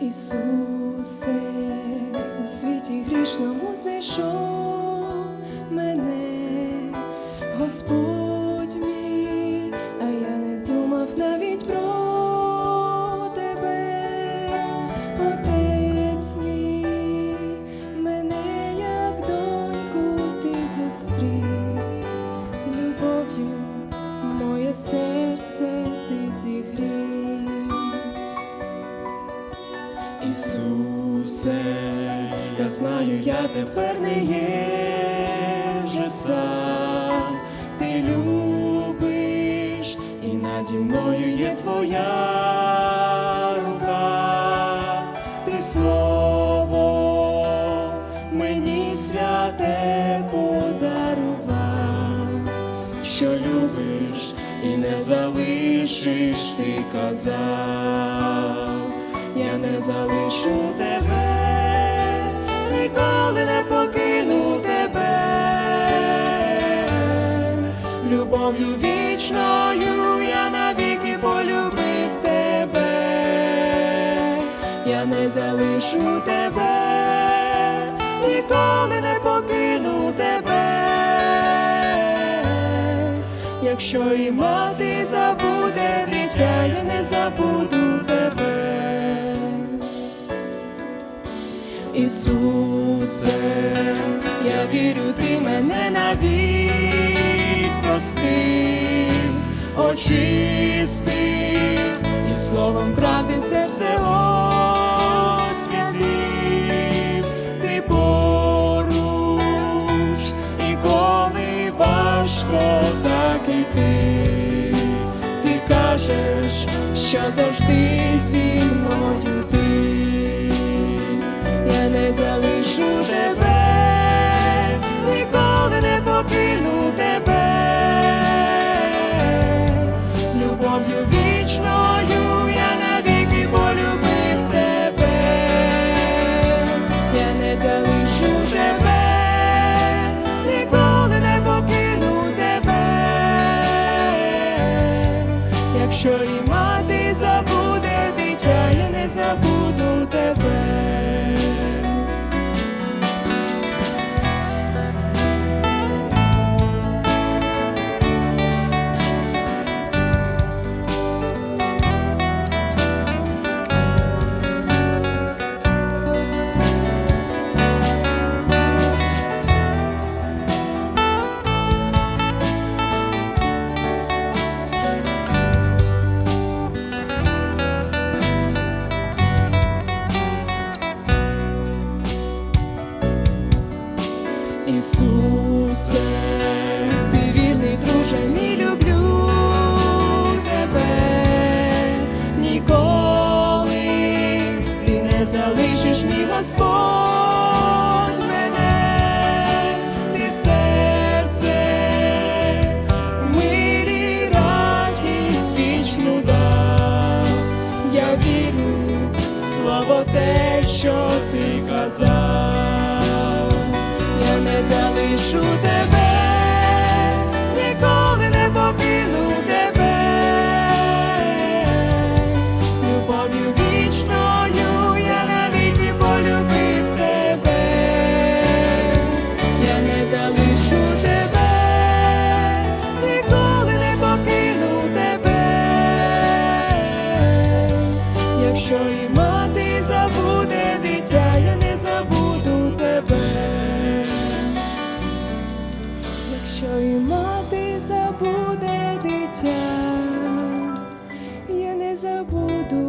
Ісусе, у світі грішному знайшов мене, Господь Ісусе, я знаю, я тепер не є вже сам, ти любиш, і наді мною є твоя рука, ти слово мені святе подарував, що любиш і не залишиш, ти казав я не залишу тебе, ніколи не покину тебе, любов'ю вічною я навіки полюбив тебе, я не залишу тебе, ніколи не покину тебе, якщо і мати забуде дитя, я не забуду Ісусе, я вірю, ти мене навік простив, очистив і словом правди серце освятив, ти поруч, і коли важко так іти, ти кажеш, що завжди зі мною якщо Ісусе, ти вірний, друже, мій люблю тебе. Ніколи ти не залишиш мій Господь мене, ти в серце мирі радість вічну дав. Я вірю в слово те, що ти казав залишу тебе, ніколи не покину тебе, любов'ю вічною я навіки полюбив тебе, я не залишу тебе, ніколи не покину тебе, якщо і мати забуде Якщо й мати забуде дитя, я не забуду.